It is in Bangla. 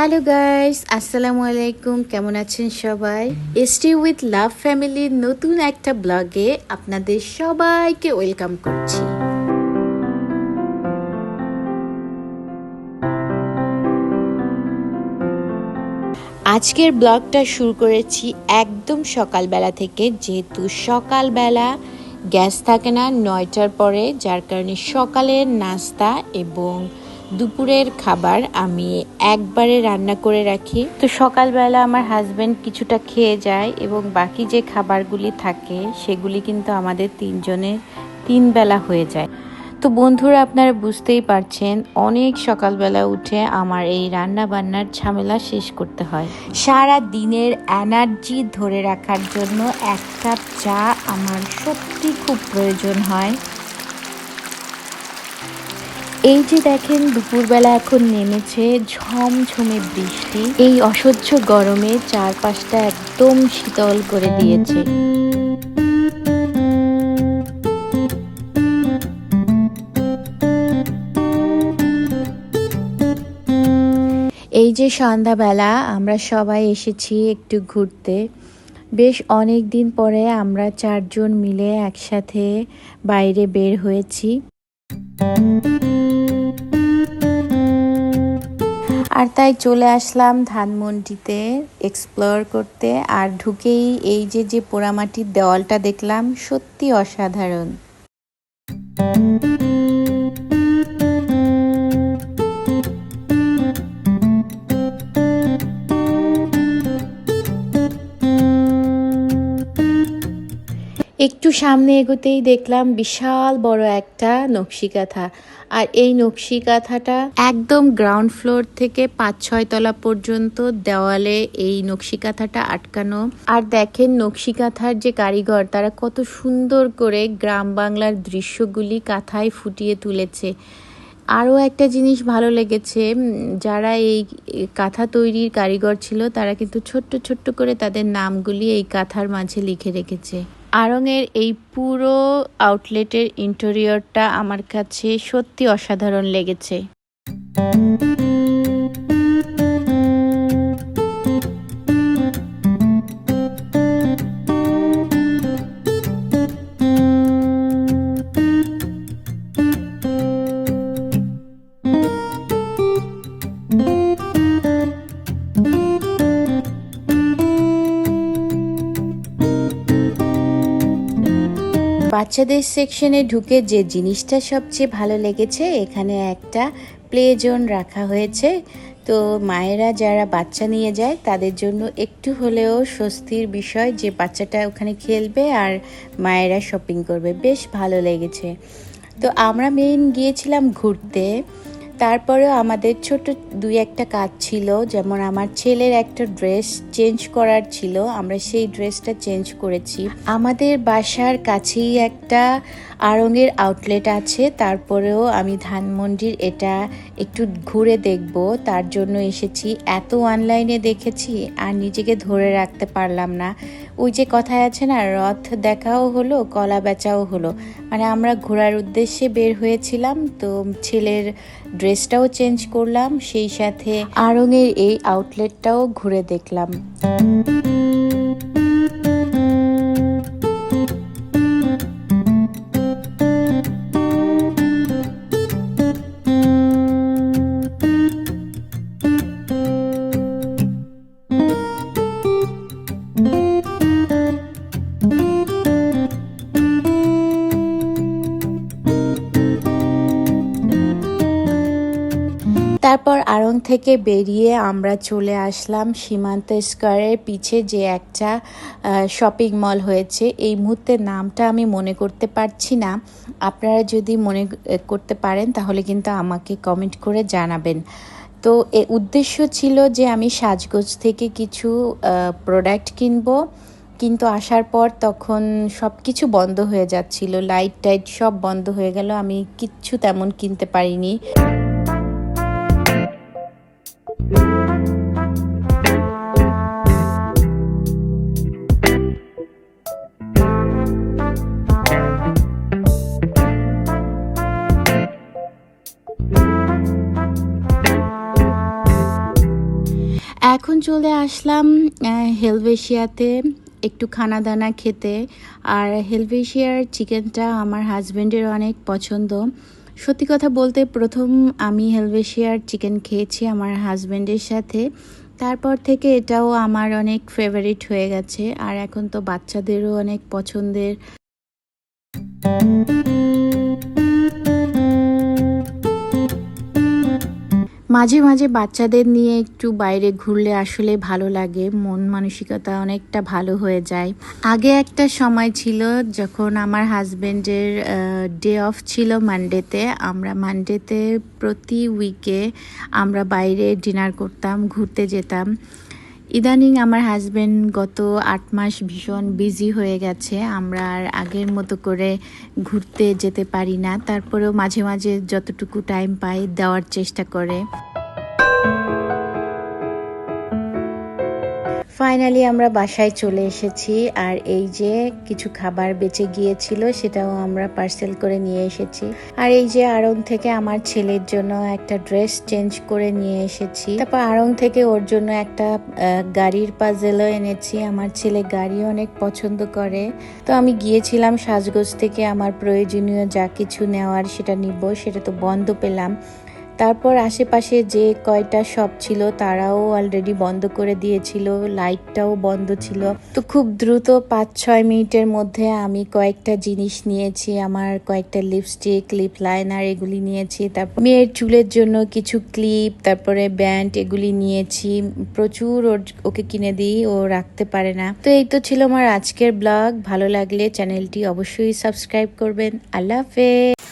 হ্যালো গাইস আসসালামু আলাইকুম কেমন আছেন সবাই? এসটি উইথ লাভ ফ্যামিলির নতুন একটা ব্লগে আপনাদের সবাইকে ওয়েলকাম করছি। আজকের ব্লগটা শুরু করেছি একদম সকালবেলা থেকে, যেহেতু সকালবেলা গ্যাস থাকে না নয়টার পরে, যার কারণে সকালের নাস্তা এবং দুপুরের খাবার আমি একবারে রান্না করে রাখি। তো সকালবেলা আমার হাজব্যান্ড কিছুটা খেয়ে যায় এবং বাকি যে খাবারগুলি থাকে সেগুলি কিন্তু আমাদের তিনজনের তিন বেলা হয়ে যায়। তো বন্ধুরা আপনারা বুঝতেই পারছেন অনেক সকালবেলা উঠে আমার এই রান্না বান্নার ঝামেলা শেষ করতে হয়। সারা দিনের এনার্জি ধরে রাখার জন্য এক কাপ চা আমার সত্যি খুব প্রয়োজন হয়। এই যে দেখেন, দুপুরবেলা এখন নেমেছে ঝমঝমে বৃষ্টি। এই অসহ্য গরমে চারপাশটা একদম শীতল করে দিয়েছে। এই যে সন্ধ্যাবেলা, আমরা সবাই এসেছি একটু ঘুরতে। বেশ অনেক দিন পরে আমরা চারজন মিলে একসাথে বাইরে বের হয়েছি। আর তাই চলে আসলাম ধানমন্ডিতে এক্সপ্লোর করতে। আর ঢুকেই এই যে যে পোড়ামাটির দেওয়ালটা দেখলাম, সত্যি অসাধারণ। একটু সামনে এগোতেই দেখলাম বিশাল বড় একটা নকশি কাঁথা আর এই নকশি কাঁথাটা একদম গ্রাউন্ড ফ্লোর থেকে পাঁচ ছয় তলা পর্যন্ত দেওয়ালে এই নকশি কাঁথাটা আটকানো। আর দেখেন নকশি কাঁথার যে কারিগর, তারা কত সুন্দর করে গ্রাম বাংলার দৃশ্যগুলি কাঁথায় ফুটিয়ে তুলেছে। আরও একটা জিনিস ভালো লেগেছে যারা এই কাঁথা তৈরির কারিগর ছিল, তারা কিন্তু ছোট্ট ছোট্ট করে তাদের নামগুলি এই কাঁথার মাঝে লিখে রেখেছে। আড়ংয়ের এই পুরো আউটলেটের ইন্টেরিয়রটা আমার কাছে সত্যি অসাধারণ লেগেছে। বাচ্চাদের সেকশনে ঢুকে যে জিনিসটা সবচেয়ে ভালো লেগেছে, এখানে একটা প্লে জোন রাখা হয়েছে। তো মায়েরা যারা বাচ্চা নিয়ে যায়, তাদের জন্য একটু হলেও স্বস্তির বিষয় যে বাচ্চাটা ওখানে খেলবে আর মায়েরা শপিং করবে। বেশ ভালো লেগেছে। তো আমরা মেন গিয়েছিলাম ঘুরতে। তারপরেও আমাদের ছোট দুই একটা কাজ ছিল, যেমন আমার ছেলের একটা ড্রেস চেঞ্জ করার ছিল, আমরা সেই ড্রেসটা চেঞ্জ করেছি। আমাদের বাসার কাছেই একটা আড়ঙের আউটলেট আছে, তারপরেও আমি ধানমন্ডির এটা একটু ঘুরে দেখব, তার জন্য এসেছি। এত অনলাইনে দেখেছি, আর নিজেকে ধরে রাখতে পারলাম না। ওই যে কথায় আছে না, রথ দেখাও হলো, কলা বেচাও হলো। মানে আমরা ঘোরার উদ্দেশ্যে বের হয়েছিলাম, তো ছেলের ড্রেসটাও চেঞ্জ করলাম সেই সাথে আড়ঙের এই আউটলেটটাও ঘুরে দেখলাম। তারপর থেকে বেরিয়ে আমরা চলে আসলাম সীমান্ত স্কোয়ারের পিছে যে একটা শপিং মল হয়েছে। এই মুহূর্তে নামটা আমি মনে করতে পারছি না। আপনারা যদি মনে করতে পারেন তাহলে কিন্তু আমাকে কমেন্ট করে জানাবেন। তো এ উদ্দেশ্য ছিল যে আমি সাজগোজ থেকে কিছু প্রোডাক্ট কিনবো। কিন্তু আসার পর তখন সব কিছু বন্ধ হয়ে যাচ্ছিল। লাইট টাইট সব বন্ধ হয়ে গেল। আমি কিচ্ছু তেমন কিনতে পারিনি। এখন চলে আসলাম হেলভেশিয়াতে একটু খানা দানা খেতে। আর হেলভেশিয়ার চিকেনটা আমার হাজব্যান্ডের অনেক পছন্দ। সত্যি কথা বলতে প্রথম আমি হেলভেশিয়ার চিকেন খেয়েছি আমার হাজব্যান্ডের সাথে। তারপর থেকে এটাও আমার অনেক ফেভারিট হয়ে গেছে, আর এখন তো বাচ্চাদেরও অনেক পছন্দের। মাঝে মাঝে বাচ্চাদের নিয়ে একটু বাইরে ঘুরলে আসলে ভালো লাগে। মন মানসিকতা অনেকটা ভালো হয়ে যায়। আগে একটা সময় ছিল যখন আমার হাজব্যান্ডের ডে অফ ছিল মানডেতে আমরা মানডেতে প্রতি উইকে আমরা বাইরে ডিনার করতাম, ঘুরতে যেতাম। ইদানিং আমার হাজব্যান্ড গত আট মাস ভীষণ বিজি হয়ে গেছে। আমরা আর আগের মতো করে ঘুরতে যেতে পারি না। তারপরেও মাঝে মাঝে যতটুকু টাইম পাই দেওয়ার চেষ্টা করে। ফাইনালি আমরা বাসায় চলে এসেছি, আর এই যে কিছু খাবার বেঁচে গিয়েছিল, সেটাও আমরা পার্সেল করে নিয়ে এসেছি। আর এই যে আড়ং থেকে আমার ছেলের জন্য একটা ড্রেস চেঞ্জ করে নিয়ে এসেছি। তারপর আড়ং থেকে ওর জন্য একটা গাড়ির পাজেলও এনেছি। আমার ছেলে গাড়ি অনেক পছন্দ করে। তো আমি গিয়েছিলাম সাজগোজ থেকে, আমার প্রয়োজনীয় যা কিছু নেওয়ার সেটা নিব, সেটা তো বন্ধ পেলাম। তারপর আশেপাশে যে কয়টা শপ ছিল, তারাও অলরেডি বন্ধ করে দিয়েছিল লাইটটাও বন্ধ ছিল। তো খুব দ্রুত পাঁচ ছয় মিনিটের মধ্যে আমি কয়েকটা জিনিস নিয়েছি, আমার কয়েকটা লিপস্টিক লিপ লাইনার এগুলি নিয়েছি, তারপর মেয়ের চুলের জন্য কিছু ক্লিপ তারপরে ব্যান্ড এগুলি নিয়েছি। প্রচুর ওর- ওকে কিনে দিই, ও রাখতে পারে না। তো এই তো ছিল আমার আজকের ব্লগ ভালো লাগলে চ্যানেলটি অবশ্যই সাবস্ক্রাইব করবেন। আল্লাহ হাফেজ!